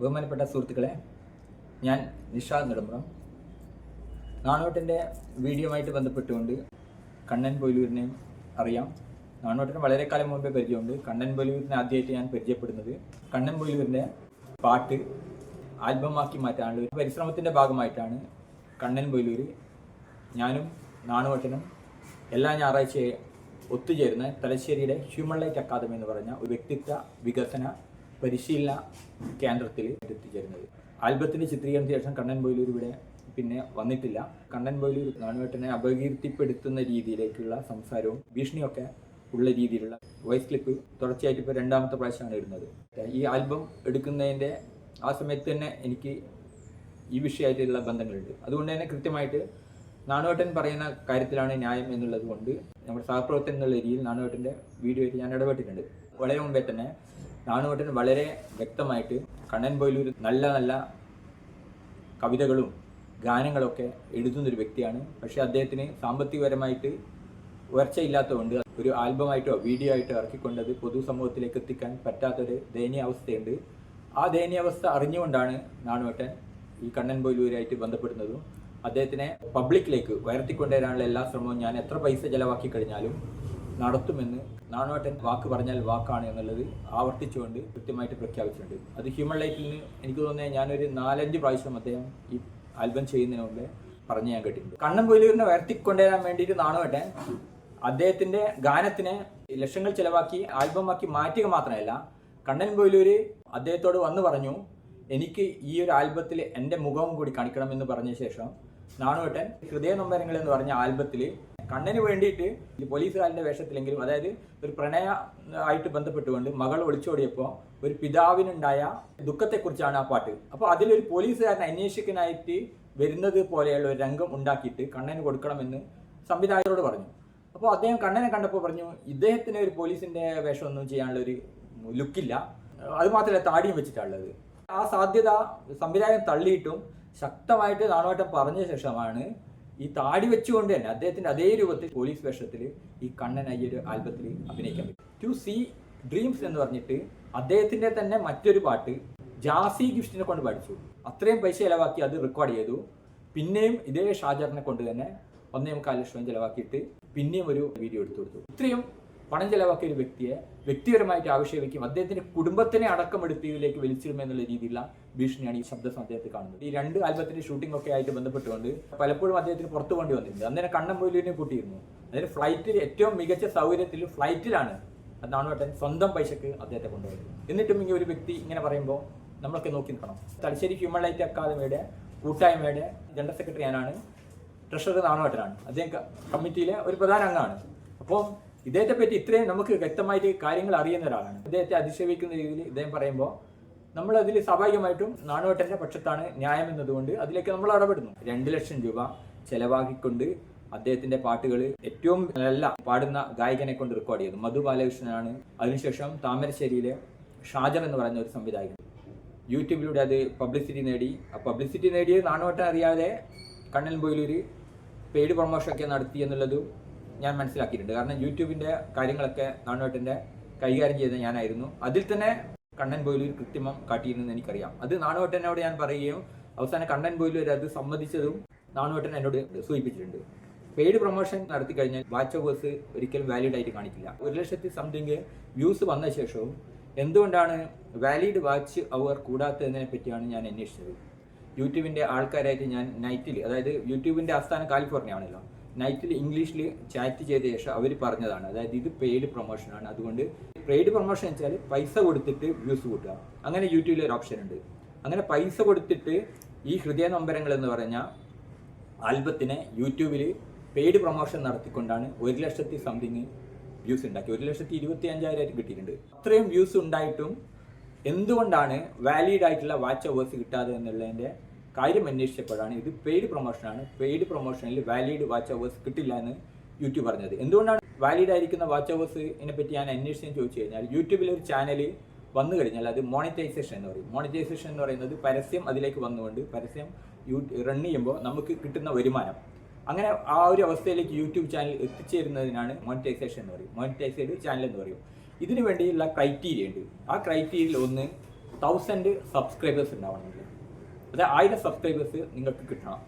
ബഹുമാനപ്പെട്ട സുഹൃത്തുക്കളെ ഞാൻ നിഷാദ് നെടുമ്പുറം. നാണോട്ടിന്റെ വീഡിയോയുമായിട്ട് ബന്ധപ്പെട്ടുകൊണ്ട് കണ്ണൻ പൊയിലൂരിനെയും അറിയാം. നാണോട്ടിന് വളരെ കാലം മുമ്പേ പരിചയമുണ്ട്. കണ്ണൻ പൊയിലൂരിനെ ആദ്യമായിട്ട് ഞാൻ പരിചയപ്പെടുന്നത് കണ്ണൻ പൊയിലൂരിന്റെ പാട്ട് ആൽബമാക്കി മാറ്റാനുള്ള ഒരു പരിശ്രമത്തിന്റെ ഭാഗമായിട്ടാണ് കണ്ണൻ പൊയിലൂർ ഞാനും നാണോട്ടനും എല്ലാ ഞായറാഴ്ചയും ഒത്തുചേരുന്ന തലശ്ശേരിയുടെ ഹ്യൂമൺ ലൈറ്റ് അക്കാദമി എന്ന് പറഞ്ഞ ഒരു വ്യക്തിത്വ വികസന പരിശീലന കേന്ദ്രത്തിൽ എത്തിച്ചേരുന്നത്. ആൽബത്തിന്റെ ചിത്രീകരണത്തിന് ശേഷം കണ്ണൻ ബോയിലൂർ ഇവിടെ പിന്നെ വന്നിട്ടില്ല. കണ്ണൻ ബോയിലൂർ നാണുവേട്ടനെ അപകീർത്തിപ്പെടുത്തുന്ന രീതിയിലേക്കുള്ള സംസാരവും ഭീഷണിയൊക്കെ ഉള്ള രീതിയിലുള്ള വോയിസ് ക്ലിപ്പ് തുടർച്ചയായിട്ട് ഇപ്പോൾ രണ്ടാമത്തെ പ്രാവശ്യമാണ് ഇടുന്നത്. ഈ ആൽബം എടുക്കുന്നതിന്റെ ആ സമയത്ത് തന്നെ എനിക്ക് ഈ വിഷയമായിട്ടുള്ള ബന്ധങ്ങളുണ്ട്. അതുകൊണ്ട് തന്നെ കൃത്യമായിട്ട് നാണുവേട്ടൻ പറയുന്ന കാര്യത്തിലാണ് ന്യായം എന്നുള്ളത് കൊണ്ട് നമ്മുടെ സഹപ്രവർത്തകൻ എന്നുള്ള രീതിയിൽ നാണുവേട്ടന്റെ വീഡിയോയിൽ ഞാൻ ഇടപെട്ടിട്ടുണ്ട്. വളരെ മുമ്പേ തന്നെ നാണുവേട്ടൻ വളരെ വ്യക്തമായിട്ട് കണ്ണൻ ബോയിലൂർ നല്ല നല്ല കവിതകളും ഗാനങ്ങളൊക്കെ എഴുതുന്നൊരു വ്യക്തിയാണ്. പക്ഷേ അദ്ദേഹത്തിന് സാമ്പത്തികപരമായിട്ട് ഉയർച്ചയില്ലാത്തതുകൊണ്ട് ഒരു ആൽബമായിട്ടോ വീഡിയോ ആയിട്ടോ ഇറക്കിക്കൊണ്ടത് പൊതുസമൂഹത്തിലേക്ക് എത്തിക്കാൻ പറ്റാത്തൊരു ദയനീയാവസ്ഥയുണ്ട്. ആ ദയനീയാവസ്ഥ അറിഞ്ഞുകൊണ്ടാണ് നാണുവട്ടൻ ഈ കണ്ണൻ പോയിലൂരായിട്ട് ബന്ധപ്പെടുന്നതും. അദ്ദേഹത്തിനെ പബ്ലിക്കിലേക്ക് ഉയർത്തിക്കൊണ്ടുവരാനുള്ള എല്ലാ ശ്രമവും ഞാൻ എത്ര പൈസ ചെലവാക്കി കഴിഞ്ഞാലും നടത്തുമെന്ന് നാണുവേട്ടൻ വാക്ക് പറഞ്ഞാൽ വാക്കാണ് എന്നുള്ളത് ആവർത്തിച്ചുകൊണ്ട് കൃത്യമായിട്ട് പ്രഖ്യാപിച്ചിട്ടുണ്ട്. അത് ഹ്യൂമൻ ലൈറ്റിൽ എനിക്ക് തോന്നുന്നത് ഞാനൊരു നാലഞ്ച് പ്രാവശ്യം അദ്ദേഹം ഈ ആൽബം ചെയ്യുന്നതിന് മുമ്പേ പറഞ്ഞ് ഞാൻ കേട്ടിട്ടുണ്ട്. കണ്ണൻ കൊയിലൂരിനെ ഉയർത്തിക്കൊണ്ടുവരാൻ വേണ്ടിയിട്ട് നാണുവേട്ടൻ അദ്ദേഹത്തിന്റെ ഗാനത്തിനെ ലക്ഷങ്ങൾ ചെലവാക്കി ആൽബമാക്കി മാറ്റുക മാത്രമല്ല കണ്ണൻ പൊയിലൂര് അദ്ദേഹത്തോട് വന്ന് പറഞ്ഞു എനിക്ക് ഈ ഒരു ആൽബത്തിൽ എന്റെ മുഖവും കൂടി കാണിക്കണമെന്ന് പറഞ്ഞ ശേഷം നാണുവേട്ടൻ ഹൃദയ നൊമ്പരങ്ങൾ എന്ന് പറഞ്ഞ ആൽബത്തിൽ കണ്ണന് വേണ്ടിയിട്ട് ഈ പോലീസുകാരന്റെ വേഷത്തിലെങ്കിലും അതായത് ഒരു പ്രണയ ആയിട്ട് ബന്ധപ്പെട്ടുകൊണ്ട് മകൾ ഒളിച്ചോടിയപ്പോൾ ഒരു പിതാവിനുണ്ടായ ദുഃഖത്തെക്കുറിച്ചാണ് ആ പാട്ട്. അപ്പോൾ അതിലൊരു പോലീസുകാരനെ അന്വേഷിക്കാനായിട്ട് വരുന്നത് പോലെയുള്ള ഒരു രംഗം ഉണ്ടാക്കിയിട്ട് കണ്ണന് കൊടുക്കണമെന്ന് സംവിധായകരോട് പറഞ്ഞു. അപ്പോൾ അദ്ദേഹം കണ്ണനെ കണ്ടപ്പോൾ പറഞ്ഞു ഇദ്ദേഹത്തിന് ഒരു പോലീസിന്റെ വേഷമൊന്നും ചെയ്യാനുള്ള ഒരു ലുക്കില്ല. അത് മാത്രമല്ല താടിയും വെച്ചിട്ടാണുള്ളത് ആ സാധ്യത സംവിധായകൻ തള്ളിയിട്ടും ശക്തമായിട്ട് നാണുവട്ടം പറഞ്ഞ ശേഷമാണ് ഈ താടി വെച്ചുകൊണ്ട് തന്നെ അദ്ദേഹത്തിന്റെ അതേ രൂപത്തിൽ പോലീസ് വേഷത്തിൽ ഈ കണ്ണൻ ഒരു ആൽബത്തിൽ അഭിനയിക്കാൻ പറ്റും. ടു സി ഡ്രീംസ് എന്ന് പറഞ്ഞിട്ട് അദ്ദേഹത്തിന്റെ തന്നെ മറ്റൊരു പാട്ട് ജാസി ഗിഫ്റ്റിനെ കൊണ്ട് പഠിച്ചു അത്രയും പൈസ ചിലവാക്കി അത് റെക്കോർഡ് ചെയ്തു. പിന്നെയും ഇതേ ഷാജറിനെ കൊണ്ട് തന്നെ ഒന്നേ മുക്കാൽ ലക്ഷം ചിലവാക്കിയിട്ട് പിന്നെയും ഒരു വീഡിയോ എടുത്തു കൊടുത്തു. ഇത്രയും പണം ചിലവാക്കിയ ഒരു വ്യക്തിയെ വ്യക്തിപരമായിട്ട് ആവശ്യവയ്ക്കും. അദ്ദേഹത്തിന്റെ കുടുംബത്തിനെ അടക്കം എടുത്ത് ഇതിലേക്ക് വലിച്ചിടുമെന്നുള്ള രീതിയിലുള്ള ഭീഷണിയാണ് ഈ ശബ്ദം അദ്ദേഹത്തെ കാണുന്നത്. ഈ രണ്ട് ആൽബത്തിന്റെ ഷൂട്ടിംഗ് ഒക്കെ ആയിട്ട് ബന്ധപ്പെട്ടുകൊണ്ട് പലപ്പോഴും അദ്ദേഹത്തിന് പുറത്തു പോകേണ്ടി വന്നിട്ടുണ്ട് അന്നേരം കണ്ണം പോയിലിനെ കൂട്ടിയിരുന്നു. അതിന് ഫ്ലൈറ്റിൽ ഏറ്റവും മികച്ച സൗകര്യത്തിൽ ഫ്ലൈറ്റിലാണ് അതാണ് ഏട്ടൻ സ്വന്തം പൈസക്ക് അദ്ദേഹത്തെ കൊണ്ടുപോയത്. എന്നിട്ടും ഇങ്ങനെ ഒരു വ്യക്തി ഇങ്ങനെ പറയുമ്പോൾ നമ്മളൊക്കെ നോക്കി നിൽക്കണം. തലശ്ശേരി ഹ്യൂമൻ റൈറ്റ് അക്കാദമിയുടെ കൂട്ടായ്മയുടെ ജനറൽ സെക്രട്ടറി ഞാനാണ്. ട്രഷറർ നാണുവേട്ടനാണ്. അദ്ദേഹം കമ്മിറ്റിയിലെ ഒരു പ്രധാന അംഗമാണ്. അപ്പോൾ ഇദ്ദേഹത്തെ പറ്റി ഇത്രയും നമുക്ക് വ്യക്തമായിട്ട് കാര്യങ്ങൾ അറിയുന്ന ഒരാളാണ്. ഇദ്ദേഹത്തെ അതിശയിക്കുന്ന രീതിയിൽ ഇദ്ദേഹം പറയുമ്പോൾ നമ്മൾ അതിൽ സ്വാഭാവികമായിട്ടും നാണുവേട്ടന്റെ പക്ഷത്താണ് ന്യായം എന്നതുകൊണ്ട് അതിലേക്ക് നമ്മൾ ഇടപെടുന്നു രണ്ട് ലക്ഷം രൂപ ചെലവാക്കിക്കൊണ്ട് അദ്ദേഹത്തിന്റെ പാട്ടുകൾ ഏറ്റവും നല്ല പാടുന്ന ഗായകനെ കൊണ്ട് റെക്കോർഡ് ചെയ്തു. മധു ബാലകൃഷ്ണനാണ്. അതിനുശേഷം താമരശ്ശേരിയിലെ ഷാജർ എന്ന് പറയുന്ന ഒരു സംവിധായകൻ. യൂട്യൂബിലൂടെ അത് പബ്ലിസിറ്റി നേടി. ആ പബ്ലിസിറ്റി നേടിയ നാണുവട്ടം അറിയാതെ കണ്ണൻ പോയിലൊരു പെയ്ഡ് പ്രൊമോഷൻ ഒക്കെ നടത്തി എന്നുള്ളതും ഞാൻ മനസ്സിലാക്കിയിട്ടുണ്ട്. കാരണം യൂട്യൂബിന്റെ കാര്യങ്ങളൊക്കെ നാണുവട്ടന്റെ കൈകാര്യം ചെയ്ത ഞാനായിരുന്നു. അതിൽ തന്നെ കണ്ണൻ ബോയിലൂർ കൃത്രിമം കാട്ടിയിരുന്നെന്ന് എനിക്കറിയാം. അത് നാണുവട്ടനോട് ഞാൻ പറയുകയും അവസാനം കണ്ണൻ ബോയിലൂർ അത് സമ്മതിച്ചതും നാണുവട്ടൻ എന്നോട് സൂചിപ്പിച്ചിട്ടുണ്ട്. പെയ്ഡ് പ്രൊമോഷൻ നടത്തി കഴിഞ്ഞാൽ വാച്ച് ഓഫേഴ്സ് ഒരിക്കലും വാലിഡ് ആയിട്ട് കാണിക്കില്ല. ഒരു ലക്ഷത്തി സംതിങ് വ്യൂസ് വന്ന ശേഷവും എന്തുകൊണ്ടാണ് വാലിഡ് വാച്ച് അവർ കൂടാത്തതിനെ പറ്റിയാണ് ഞാൻ അന്വേഷിച്ചത്. യൂട്യൂബിന്റെ ആൾക്കാരായിട്ട് ഞാൻ നൈറ്റിൽ അതായത് യൂട്യൂബിന്റെ ആസ്ഥാനം കാലിഫോർണിയ ആണല്ലോ നൈറ്റിൽ ഇംഗ്ലീഷിൽ ചാറ്റ് ചെയ്ത ശേഷം അവർ പറഞ്ഞതാണ്. അതായത് ഇത് പെയ്ഡ് പ്രൊമോഷനാണ് അതുകൊണ്ട് പെയ്ഡ് പ്രൊമോഷൻ വെച്ചാൽ പൈസ കൊടുത്തിട്ട് വ്യൂസ് കൂട്ടുക. അങ്ങനെ യൂട്യൂബിൽ ഒരു ഓപ്ഷൻ ഉണ്ട്. അങ്ങനെ പൈസ കൊടുത്തിട്ട് ഈ ഹൃദയ നൊമ്പരങ്ങൾ എന്ന് പറഞ്ഞാൽ ആൽബത്തിനെ യൂട്യൂബിൽ പെയ്ഡ് പ്രൊമോഷൻ നടത്തിക്കൊണ്ടാണ് ഒരു ലക്ഷത്തി സംതിങ് വ്യൂസ് ഉണ്ടാക്കി ഒരു ലക്ഷത്തി ഇരുപത്തി അഞ്ചായിരം കിട്ടിയിട്ടുണ്ട്. അത്രയും വ്യൂസ് ഉണ്ടായിട്ടും എന്തുകൊണ്ടാണ് വാലിഡ് ആയിട്ടുള്ള വാച്ച് അവേഴ്സ് കിട്ടാതെ എന്നുള്ളതിന്റെ കാര്യം അന്വേഷിച്ചപ്പോഴാണ് ഇത് പെയ്ഡ് പ്രൊമോഷനാണ് പെയ്ഡ് പ്രൊമോഷനിൽ വാലിഡ് വാച്ച് അവേഴ്സ് കിട്ടില്ല എന്ന് യൂട്യൂബ് പറഞ്ഞത്. എന്തുകൊണ്ടാണ് വാലിഡ് ആയിരിക്കുന്ന വാച്ച് അവേഴ്സിനെ പറ്റി ഞാൻ അന്വേഷിച്ചെന്ന് ചോദിച്ചു കഴിഞ്ഞാൽ യൂട്യൂബിൽ ഒരു ചാനൽ വന്നു കഴിഞ്ഞാൽ അത് മോണിറ്റൈസേഷൻ എന്ന് പറയും. മോണിറ്റൈസേഷൻ എന്ന് പറയുന്നത് പരസ്യം അതിലേക്ക് വന്നുകൊണ്ട് പരസ്യം യൂ റൺ ചെയ്യുമ്പോൾ നമുക്ക് കിട്ടുന്ന വരുമാനം. അങ്ങനെ ആ ഒരു അവസ്ഥയിലേക്ക് യൂട്യൂബ് ചാനൽ എത്തിച്ചേരുന്നതിനാണ് മോണിറ്റൈസേഷൻ എന്ന് പറയും. മോണിറ്റൈസേഡ് ചാനൽ എന്ന് പറയും. ഇതിനു വേണ്ടിയുള്ള ക്രൈറ്റീരിയ ഉണ്ട്. ആ ക്രൈറ്റീരിയയിൽ ഒന്ന് തൗസൻഡ് സബ്സ്ക്രൈബേഴ്സ് ഉണ്ടാവണമെങ്കിൽ. അത് ആയിരം സബ്സ്ക്രൈബേഴ്സ് നിങ്ങൾക്ക് കിട്ടണം.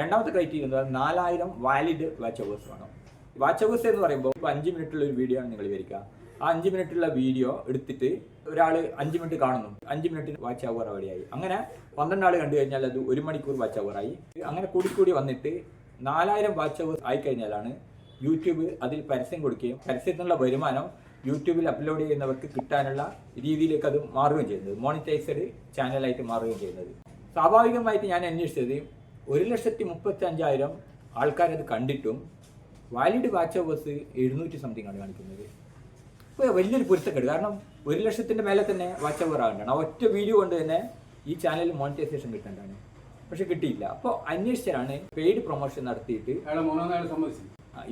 രണ്ടാമത്തെ ക്രൈറ്റീരിയ എന്ന് പറഞ്ഞാൽ നാലായിരം വാലിഡ് വാച്ച് അവേഴ്സ് വേണം. വാച്ച് അവേഴ്സ് എന്ന് പറയുമ്പോൾ ഇപ്പോൾ അഞ്ച് മിനിറ്റുള്ള ഒരു വീഡിയോ ആണ് നിങ്ങൾ വിചാരിക്കുക ആ അഞ്ച് മിനിറ്റുള്ള വീഡിയോ എടുത്തിട്ട് ഒരാൾ അഞ്ച് മിനിറ്റ് കാണുന്നു. അഞ്ച് മിനിറ്റ് വാച്ച് അവർ അവിടെയായി. അങ്ങനെ പന്ത്രണ്ട് ആൾ കണ്ടു കഴിഞ്ഞാൽ അത് ഒരു മണിക്കൂർ വാച്ച് അവറായി അങ്ങനെ കൂടിക്കൂടി വന്നിട്ട് നാലായിരം വാച്ച് ആയി ആയിക്കഴിഞ്ഞാലാണ് യൂട്യൂബ് അതിൽ പരസ്യം കൊടുക്കുകയും പരസ്യത്തിനുള്ള വരുമാനം യൂട്യൂബിൽ അപ്ലോഡ് ചെയ്യുന്നവർക്ക് കിട്ടാനുള്ള രീതിയിലേക്ക് അത് മാറുകയും ചെയ്യുന്നത്. മോണിറ്റൈസഡ് ചാനലായിട്ട് മാറുകയും ചെയ്യുന്നത്. സ്വാഭാവികമായിട്ട് ഞാൻ അന്വേഷിച്ചത് ഒരു ലക്ഷത്തി മുപ്പത്തി അഞ്ചായിരം ആൾക്കാരത് കണ്ടിട്ടും വാലിഡ് വാച്ച് അവേഴ്സ് എഴുന്നൂറ്റി സംതിങ് ആണ് കാണിക്കുന്നത്. ഇപ്പോൾ വലിയൊരു പൊരുത്തക്കേട്. കാരണം ഒരു ലക്ഷത്തിന്റെ മേലെ തന്നെ വാച്ച് അവർ ആകേണ്ടതാണ്. ആ ഒറ്റ വീഡിയോ കൊണ്ട് തന്നെ ഈ ചാനലിൽ മോണിറ്റൈസേഷൻ കിട്ടേണ്ടതാണ്. പക്ഷെ കിട്ടിയില്ല. അപ്പോൾ അന്വേഷിച്ചാണ് പെയ്ഡ് പ്രൊമോഷൻ നടത്തിയിട്ട്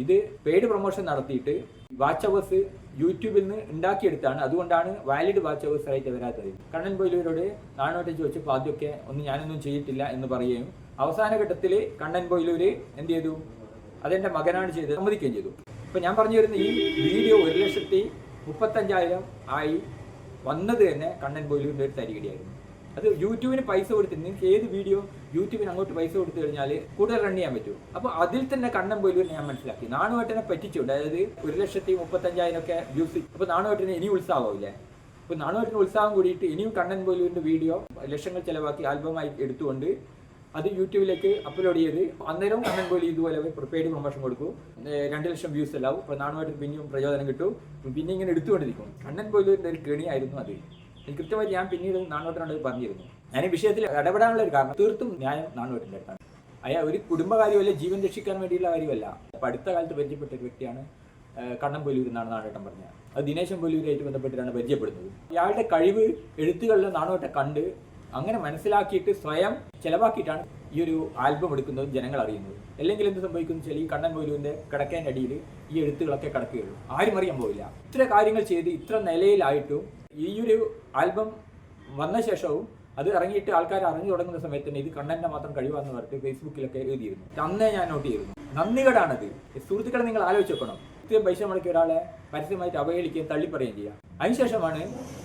ഇത് പെയ്ഡ് പ്രൊമോഷൻ നടത്തിയിട്ട് വാച്ച് അവേഴ്സ് യൂട്യൂബിൽ നിന്ന് ഉണ്ടാക്കിയെടുത്താണ്. അതുകൊണ്ടാണ് വാലിഡ് വാച്ച് അവേഴ്സ് ആയിട്ട് വരാത്തത്. കണ്ണൻ ബോയിലൂരോട് നാണോട്ട് ചോദിച്ചപ്പോൾ ആദ്യമൊക്കെ ഒന്നും ഞാനൊന്നും ചെയ്തിട്ടില്ല എന്ന് പറയുകയും അവസാന ഘട്ടത്തിൽ കണ്ണൻ ബോയിലൂര് എന്ത് ചെയ്തു? അതെന്റെ മകനാണ് ചെയ്തത് സമ്മതിക്കുകയും ചെയ്തു. ഇപ്പൊ ഞാൻ പറഞ്ഞു വരുന്ന ഈ വീഡിയോ ഒരു ലക്ഷത്തി മുപ്പത്തഞ്ചായിരം ആയി വന്നത് തന്നെ കണ്ണൻ ബോയിലൂരിന്റെ ഒരു തരികടിയായിരുന്നു. അത് യൂട്യൂബിന് പൈസ കൊടുത്ത് നിങ്ങൾക്ക് ഏത് വീഡിയോ യൂട്യൂബിന് അങ്ങോട്ട് പൈസ കൊടുത്തു കഴിഞ്ഞാൽ കൂടുതൽ റൺ ചെയ്യാൻ പറ്റും. അപ്പോൾ അതിൽ തന്നെ കണ്ണൻ പോലും ഞാൻ മനസ്സിലാക്കി. നാണുവേട്ടനെ പറ്റിച്ചുണ്ട് അതായത് ഒരു ലക്ഷത്തി മുപ്പത്തഞ്ചായിരം ഒക്കെ വ്യൂസ് അപ്പോൾ നാണുവേട്ടന് ഇനി ഉത്സാഹമാവില്ലേ? അപ്പോൾ നാണുവേട്ടന് ഉത്സാഹം കൂടിയിട്ട് ഇനിയും കണ്ണൻ പോലുവിന്റെ വീഡിയോ ലക്ഷങ്ങൾ ചിലവാക്കി ആൽബമായി എടുത്തുകൊണ്ട് അത് യൂട്യൂബിലേക്ക് അപ്ലോഡ് ചെയ്ത് അന്നേരം കണ്ണൻ പോലെ ഇതുപോലെ പ്രിപ്പയർഡ് പ്രൊമോഷൻ കൊടുക്കും രണ്ട് ലക്ഷം വ്യൂസ് എല്ലാവും അപ്പോൾ നാണുമായിട്ട് പിന്നെയും പ്രചോദനം കിട്ടും. പിന്നെ ഇങ്ങനെ എടുത്തുകൊണ്ടിരിക്കും. കണ്ണൻ പോലെ ഒരു കെണിയായിരുന്നു അത്. കൃത്യമായി ഞാൻ പിന്നീട് നാണോട്ടിനോട് പറഞ്ഞിരുന്നു. ഞാൻ ഈ വിഷയത്തിൽ ഇടപെടാനുള്ള ഒരു കാരണം തീർത്തും ന്യായം നാണുവട്ടിന്റെ അടുത്താണ്. അയാൾ ഒരു കുടുംബകാര്യമല്ല ജീവൻ രക്ഷിക്കാൻ വേണ്ടിയുള്ള കാര്യമല്ല. അപ്പം അടുത്ത കാലത്ത് പരിചയപ്പെട്ട ഒരു വ്യക്തിയാണ് കണ്ണൻ പൊല്ലൂർ എന്നാണ് നാണോട്ടം പറഞ്ഞത് അത് ദിനേശൻ പോലൂരുമായിട്ട് ബന്ധപ്പെട്ടിട്ടാണ് പരിചയപ്പെടുന്നത്. ഇയാളുടെ കഴിവ് എഴുത്തുകളിൽ നാണോട്ടെ കണ്ട് അങ്ങനെ മനസ്സിലാക്കിയിട്ട് സ്വയം ചിലവാക്കിയിട്ടാണ് ഈ ഒരു ആൽബം എടുക്കുന്നത് ജനങ്ങൾ അറിയുന്നത്. അല്ലെങ്കിൽ എന്ത് സംഭവിക്കുന്നു വെച്ചാൽ ഈ കണ്ണൻ പോലുവിന്റെ കിടക്കേന്റെ അടിയിൽ ഈ എഴുത്തുകളൊക്കെ കിടക്കുകയുള്ളൂ. ആരും അറിയാൻ പോവില്ല. ഇത്ര കാര്യങ്ങൾ ചെയ്ത് ഇത്ര നിലയിലായിട്ടും ഈ ഒരു ആൽബം വന്ന ശേഷവും അത് ഇറങ്ങിയിട്ട് ആൾക്കാർ അറിഞ്ഞു തുടങ്ങുന്ന സമയത്ത് തന്നെ ഇത് കണ്ണന്റെ മാത്രം കഴിവാന്ന് പറഞ്ഞിട്ട് ഫേസ്ബുക്കിലൊക്കെ എഴുതിയിരുന്നു. അന്നേ ഞാൻ നോട്ട് ചെയ്തിരുന്നു. നന്ദികേടാണത്. സുഹൃത്തുക്കളെ നിങ്ങൾ ആലോചിച്ച് വെക്കണം കൃത്യം പൈസ മുടക്കിയ ഒരാളെ പരസ്യമായിട്ട് അവഹേളിക്കുകയും തള്ളിപ്പറയുകയും ചെയ്യാം. അതിനുശേഷമാണ്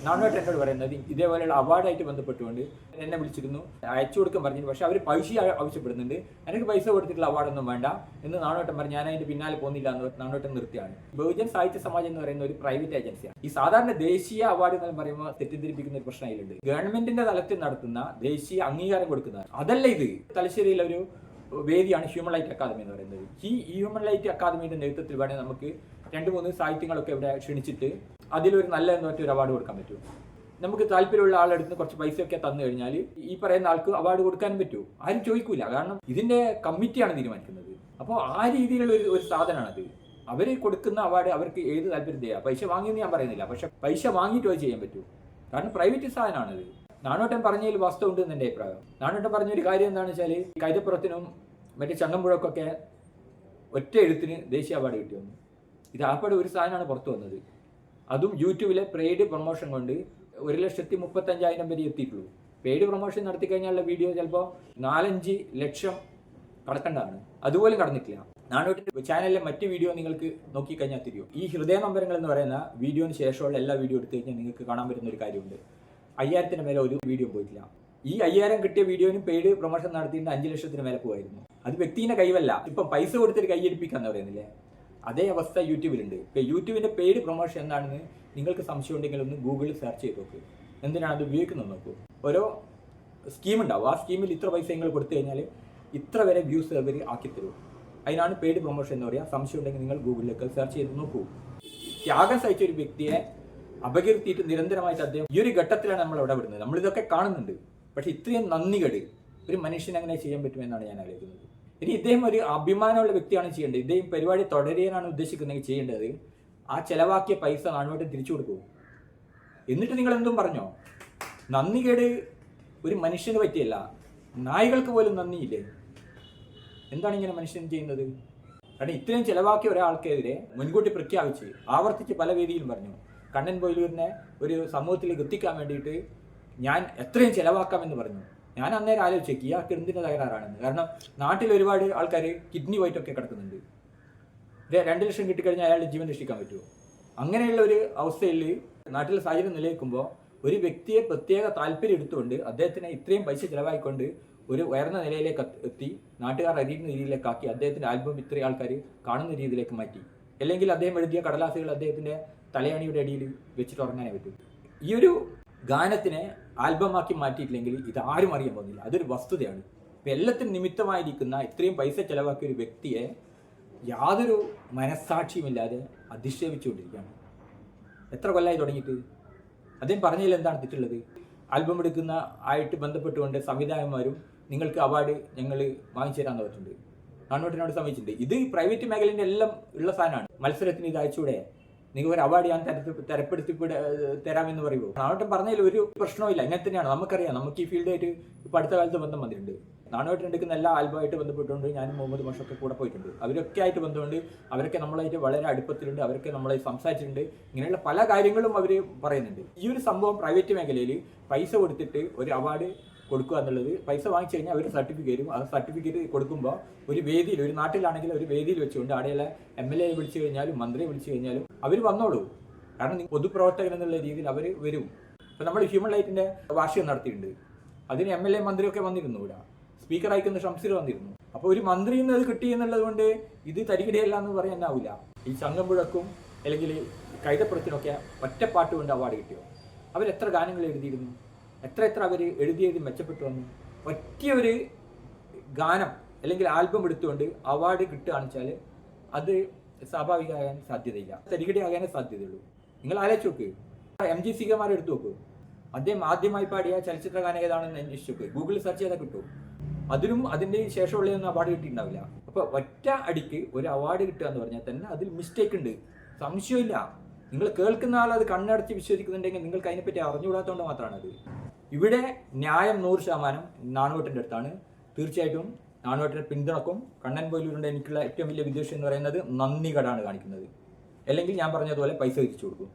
നാണോട്ട് എന്നോട് പറയുന്നത് ഇതേപോലെയുള്ള അവാർഡായിട്ട് ബന്ധപ്പെട്ടുകൊണ്ട് എന്നെ വിളിച്ചിരുന്നു. അയച്ചു കൊടുക്കാൻ പറഞ്ഞു പക്ഷേ അവർ പൈസ ആവശ്യപ്പെടുന്നുണ്ട്. എനിക്ക് പൈസ കൊടുത്തിട്ടുള്ള അവാർഡൊന്നും വേണ്ട. എന്ന് നാണോട്ടം പറഞ്ഞു ഞാൻ അതിന്റെ പിന്നാലെ പോകുന്നില്ല എന്ന് നാണോട്ടം നിർത്തിയാണ്. ബഹുജൻ സാഹിത്യ സമാജം എന്ന് പറയുന്ന ഒരു പ്രൈവറ്റ് ഏജൻസിയാണ്. ഈ സാധാരണ ദേശീയ അവാർഡ് എന്ന് പറയുമ്പോൾ തെറ്റിദ്ധരിപ്പിക്കുന്ന ഒരു പ്രശ്നം അതിലുണ്ട് ഗവൺമെന്റിന്റെ തലത്തിൽ നടത്തുന്ന ദേശീയ അംഗീകാരം കൊടുക്കുന്ന അതല്ല ഇത്. തലശ്ശേരിയിലൊരു വേദിയാണ് ഹ്യൂമൻ ലൈറ്റ് അക്കാദമി എന്ന് പറയുന്നത്. ഈ ഹ്യൂമൻ ലൈറ്റ് അക്കാദമിയുടെ നേതൃത്വത്തിൽ വേണേൽ നമുക്ക് രണ്ട് മൂന്ന് സാഹിത്യങ്ങളൊക്കെ ഇവിടെ ക്ഷണിച്ചിട്ട് അതിലൊരു നല്ല എന്ന് ഒരു അവാർഡ് കൊടുക്കാൻ പറ്റും നമുക്ക് താല്പര്യമുള്ള ആളെടുത്ത് കുറച്ച് പൈസയൊക്കെ തന്നു കഴിഞ്ഞാൽ ഈ പറയുന്ന ആൾക്ക് അവാർഡ് കൊടുക്കാൻ പറ്റുമോ? ആരും ചോദിക്കൂല. കാരണം ഇതിന്റെ കമ്മിറ്റിയാണ് തീരുമാനിക്കുന്നത്. അപ്പോൾ ആ രീതിയിലുള്ള ഒരു ഒരു സാധനമാണത്. അവർ കൊടുക്കുന്ന അവാർഡ് അവർക്ക് ഏത് താല്പര്യം ചെയ്യാം പൈസ വാങ്ങിയെന്ന് ഞാൻ പറയുന്നില്ല. പക്ഷെ പൈസ വാങ്ങിയിട്ട് അത് ചെയ്യാൻ പറ്റൂ കാരണം പ്രൈവറ്റ് സാധനമാണത്. നാണോട്ടൻ പറഞ്ഞതിൽ വസ്തു ഉണ്ട് എന്നെ അഭിപ്രായം. നാണോട്ടം പറഞ്ഞൊരു കാര്യം എന്താണെന്ന് വെച്ചാൽ കൈതപ്പുറത്തിനും മറ്റേ ചങ്ങമ്പുഴക്കൊക്കെ ഒറ്റ എഴുത്തിന് ദേശീയ അവാർഡ് കിട്ടി വന്നു ഇത് ആപ്പാട് ഒരു സാധനമാണ് പുറത്തു വന്നത്. അതും യൂട്യൂബിലെ പെയ്ഡ് പ്രൊമോഷൻ കൊണ്ട് ഒരു ലക്ഷത്തി മുപ്പത്തഞ്ചായിരം വരെ എത്തിയിട്ടുള്ളൂ. പെയ്ഡ് പ്രൊമോഷൻ നടത്തി കഴിഞ്ഞാലുള്ള വീഡിയോ ചിലപ്പോൾ നാലഞ്ച് ലക്ഷം കടക്കേണ്ടതാണ്. അതുപോലും കടന്നിട്ടില്ല. നാനൂറ്റി ചാനലിലെ മറ്റ് വീഡിയോ നിങ്ങൾക്ക് നോക്കിക്കഴിഞ്ഞാൽ തിരിയും. ഈ ഹൃദയ നമ്പരങ്ങൾ എന്ന് പറയുന്ന വീഡിയോന് ശേഷമുള്ള എല്ലാ വീഡിയോ എടുത്തു കഴിഞ്ഞാൽ നിങ്ങൾക്ക് കാണാൻ പറ്റുന്ന ഒരു കാര്യമുണ്ട്. അയ്യായിരത്തിന് മേലെ ഒരു വീഡിയോ പോയിട്ടില്ല. ഈ അയ്യായിരം കിട്ടിയ വീഡിയോനും പെയ്ഡ് പ്രൊമോഷൻ നടത്തിയിട്ട് അഞ്ച് ലക്ഷത്തിന് മേലെ പോകുമായിരുന്നു അത് വ്യക്തിയുടെ കൈവല്ല. ഇപ്പം പൈസ കൊടുത്തിട്ട് കൈയടിപ്പിക്കാന്ന് പറയുന്നില്ലേ? അതേ അവസ്ഥ യൂട്യൂബിലുണ്ട്. ഇപ്പൊ യൂട്യൂബിന്റെ പെയ്ഡ് പ്രൊമോഷൻ എന്താണെന്ന് നിങ്ങൾക്ക് സംശയം ഉണ്ടെങ്കിൽ ഒന്ന് ഗൂഗിളിൽ സെർച്ച് ചെയ്ത് നോക്ക്. എന്തിനാണ് അത് ഉപയോഗിക്കുന്നത് നോക്കൂ. ഓരോ സ്കീം ഉണ്ടാവും. ആ സ്കീമിൽ ഇത്ര പൈസ നിങ്ങൾ കൊടുത്തു കഴിഞ്ഞാൽ ഇത്ര വരെ വ്യൂസ് അവർ ആക്കി തരും. അതിനാണ് പെയ്ഡ് പ്രൊമോഷൻ എന്ന് പറയുക സംശയം ഉണ്ടെങ്കിൽ നിങ്ങൾ ഗൂഗിളിലേക്ക് സെർച്ച് ചെയ്ത് നോക്കൂ. ത്യാഗം സഹിച്ച ഒരു വ്യക്തിയെ അപകീർത്തിയിട്ട് നിരന്തരമായിട്ട് അദ്ദേഹം ഈ ഒരു ഘട്ടത്തിലാണ് നമ്മൾ ഇവിടെ വിടുന്നത്. നമ്മളിതൊക്കെ കാണുന്നുണ്ട്. പക്ഷെ ഇത്രയും നന്ദികേട് ഒരു മനുഷ്യൻ അങ്ങനെ ചെയ്യാൻ പറ്റുമെന്നാണ് ഞാൻ ആലോചിക്കുന്നത്. ഇനി ഇദ്ദേഹം ഒരു അഭിമാനമുള്ള വ്യക്തിയാണ് ചെയ്യേണ്ടത്. ഇദ്ദേഹം പരിപാടി തുടരാനാണ് ഉദ്ദേശിക്കുന്നതെങ്കിൽ ചെയ്യേണ്ടത് ആ ചെലവാക്കിയ പൈസ നാണുമായിട്ട് തിരിച്ചു കൊടുക്കൂ. എന്നിട്ട് നിങ്ങൾ എന്തും പറഞ്ഞോ? നന്ദികേട് ഒരു മനുഷ്യന് പറ്റിയല്ല. നായ്കൾക്ക് പോലും നന്ദിയില്ലേ? എന്താണ് ഇങ്ങനെ മനുഷ്യൻ ചെയ്യുന്നത്? കാരണം ഇത്രയും ചെലവാക്കിയ ഒരാൾക്കെതിരെ മുൻകൂട്ടി പ്രഖ്യാപിച്ച് ആവർത്തിച്ച് പല വേദിയിലും പറഞ്ഞു. കണ്ണൻ ബോയിലൂരിനെ ഒരു സമൂഹത്തിലേക്ക് എത്തിക്കാൻ വേണ്ടിയിട്ട് ഞാൻ എത്രയും ചെലവാക്കാമെന്ന് പറഞ്ഞു. ഞാൻ അന്നേരം ആലോചിച്ചു ഇയാൾക്ക് എന്തിന്റെ തകരാറാണെന്ന്. കാരണം നാട്ടിൽ ഒരുപാട് ആൾക്കാർ കിഡ്നി പോയിട്ടൊക്കെ കിടക്കുന്നുണ്ട്. രണ്ട് ലക്ഷം കിട്ടിക്കഴിഞ്ഞാൽ അയാളുടെ ജീവൻ രക്ഷിക്കാൻ പറ്റുമോ അങ്ങനെയുള്ള ഒരു അവസ്ഥയിൽ നാട്ടിലെ സാഹചര്യം നിലനിൽക്കുമ്പോൾ ഒരു വ്യക്തിയെ പ്രത്യേക താല്പര്യം എടുത്തുകൊണ്ട് അദ്ദേഹത്തിന് ഇത്രയും പൈസ ചിലവായിക്കൊണ്ട് ഒരു ഉയർന്ന നിലയിലേക്ക് എത്തി- നാട്ടുകാർ അറിയുന്ന രീതിയിലേക്ക് ആക്കി അദ്ദേഹത്തിന്റെ ആൽബം ഇത്രയും ആൾക്കാർ കാണുന്ന രീതിയിലേക്ക് മാറ്റി. അല്ലെങ്കിൽ അദ്ദേഹം എഴുതിയ കടലാസുകൾ അദ്ദേഹത്തിന്റെ തലയണിയുടെ അടിയിൽ വെച്ചിട്ട് ഉറങ്ങാനേ പറ്റും. ഈ ഒരു ഗാനത്തിനെ ആൽബമാക്കി മാറ്റിയിട്ടില്ലെങ്കിൽ ഇത് ആരും അറിയാൻ പോകുന്നില്ല. അതൊരു വസ്തുതയാണ്. ഇപ്പം എല്ലാത്തിനും നിമിത്തമായിരിക്കുന്ന ഇത്രയും പൈസ ചിലവാക്കിയ ഒരു വ്യക്തിയെ യാതൊരു മനസ്സാക്ഷിയുമില്ലാതെ അധിക്ഷേപിച്ചുകൊണ്ടിരിക്കുകയാണ്. എത്ര കൊല്ലമായി തുടങ്ങിയിട്ട്? അദ്ദേഹം പറഞ്ഞതിൽ എന്താണ് തെറ്റുള്ളത്? ആൽബം എടുക്കുന്ന ആയിട്ട് ബന്ധപ്പെട്ടുകൊണ്ട് സംവിധായകന്മാരും നിങ്ങൾക്ക് അവാർഡ് ഞങ്ങൾ വാങ്ങിച്ചു തരാൻ പറഞ്ഞിട്ടുണ്ട് നാണോട്ടിനോട് സമ്മതിച്ചിട്ടുണ്ട്. ഇത് പ്രൈവറ്റ് മേഖലയിൽ എല്ലാം ഉള്ള സാധനമാണ്. മത്സരത്തിന് ഇത് അയച്ചുകൂടെ? നിങ്ങൾ ഒരു അവാർഡ് ഞാൻ തരത്തി തരപ്പെടുത്തി തരാമെന്ന് പറയുമ്പോൾ നാണോട്ടൻ പറഞ്ഞതിൽ ഒരു പ്രശ്നവുമില്ല. ഇങ്ങനെ തന്നെയാണ്. നമുക്കറിയാം. നമുക്ക് ഈ ഫീൽഡായിട്ട് ഇപ്പൊ അടുത്ത കാലത്ത് ബന്ധം വന്നിട്ടുണ്ട്. നാണോട്ടൻ എടുക്കുന്ന എല്ലാ ആൽബമായിട്ട് ബന്ധപ്പെട്ടുകൊണ്ട് ഞാനും മുഹമ്മദ് മഷൊക്കെ കൂടെ പോയിട്ടുണ്ട്. അവരൊക്കെ ആയിട്ട് ബന്ധമുണ്ട്. അവരൊക്കെ നമ്മളായിട്ട് വളരെ അടുപ്പത്തിലുണ്ട്. അവരൊക്കെ നമ്മളെ സംസാരിച്ചിട്ടുണ്ട്. ഇങ്ങനെയുള്ള പല കാര്യങ്ങളും അവർ പറയുന്നുണ്ട്. ഈ ഒരു സംഭവം പ്രൈവറ്റ് മേഖലയിൽ പൈസ കൊടുത്തിട്ട് ഒരു അവാർഡ് കൊടുക്കുക എന്നുള്ളത്. പൈസ വാങ്ങിച്ചു കഴിഞ്ഞാൽ സർട്ടിഫിക്കറ്റ് വരും ആ സർട്ടിഫിക്കറ്റ് കൊടുക്കുമ്പോൾ ഒരു വേദിയിൽ ഒരു നാട്ടിലാണെങ്കിൽ ഒരു വേദിയിൽ വെച്ചുകൊണ്ട് അവിടെയുള്ള എം എൽ എ വിളിച്ചു കഴിഞ്ഞാലും മന്ത്രിയെ വിളിച്ചു കഴിഞ്ഞാലും അവർ വന്നോളൂ. കാരണം പൊതുപ്രവർത്തകൻ എന്നുള്ള രീതിയിൽ അവർ വരും. ഇപ്പം നമ്മൾ ഹ്യൂമൻ ലൈറ്റിന്റെ വാർഷികം നടത്തിയിട്ടുണ്ട്. അതിന് എം എൽ എ മന്ത്രിയൊക്കെ വന്നിരുന്നു ഇവിടെ. സ്പീക്കർ അയക്കുന്ന ഷംസീർ വന്നിരുന്നു. അപ്പോൾ ഒരു മന്ത്രി എന്നത് കിട്ടി എന്നുള്ളത് കൊണ്ട് ഇത് തരികിടയല്ല എന്ന് പറയാനാവില്ല ഈ ചങ്ങമ്പുഴക്കും അല്ലെങ്കിൽ കൈതപ്പുറത്തിനൊക്കെ ഒറ്റപ്പാട്ട് കൊണ്ട് അവാർഡ് കിട്ടിയോ? അവരെത്ര ഗാനങ്ങൾ എഴുതിയിരുന്നു? എത്ര എത്ര അവർ എഴുതിയത് മെച്ചപ്പെട്ടു വന്നു ഒരു ഗാനം അല്ലെങ്കിൽ ആൽബം എടുത്തുകൊണ്ട് അവാർഡ് കിട്ടുകയാണെന്ന് വെച്ചാൽ അത് സ്വാഭാവികമാകാൻ സാധ്യതയില്ല. ആകാനേ സാധ്യതയുള്ളൂ. നിങ്ങൾ ആലോചിച്ച് നോക്ക്. എം ജി സികമാർ എടുത്തു നോക്ക്. അദ്ദേഹം ആദ്യമായി പാടിയ ചലച്ചിത്ര ഗാനം ഏതാണെന്ന് അന്വേഷിച്ച് നോക്ക്. ഗൂഗിളിൽ സെർച്ച് ചെയ്താൽ കിട്ടും. അതിനും അതിന്റെ ശേഷമുള്ളതൊന്നും അവാർഡ് കിട്ടിയിട്ടുണ്ടാവില്ല. അപ്പോൾ ഒറ്റ അടിക്ക് ഒരു അവാർഡ് കിട്ടുക എന്ന് പറഞ്ഞാൽ തന്നെ അതിൽ മിസ്റ്റേക്ക് ഉണ്ട്. സംശയമില്ല. നിങ്ങൾ കേൾക്കുന്ന ആൾ അത് കണ്ണടച്ച് വിശ്വസിക്കുന്നുണ്ടെങ്കിൽ നിങ്ങൾക്ക് അതിനെപ്പറ്റി അറിഞ്ഞുകൂടാത്തതുകൊണ്ട് മാത്രമാണ് അത്. ഇവിടെ ന്യായം നൂറ് ശതമാനം നാണുവേട്ടന്റെ അടുത്താണ്. തീർച്ചയായിട്ടും നാണുവേട്ടനെ പിന്തുണക്കും. കണ്ണൻ പോയിലൂരിന്റെ എനിക്കുള്ള ഏറ്റവും വലിയ വിദ്വേഷം എന്ന് പറയുന്നത് നന്ദി കടാണ് കാണിക്കുന്നത്. അല്ലെങ്കിൽ ഞാൻ പറഞ്ഞതുപോലെ പൈസ തിരിച്ചു കൊടുക്കും.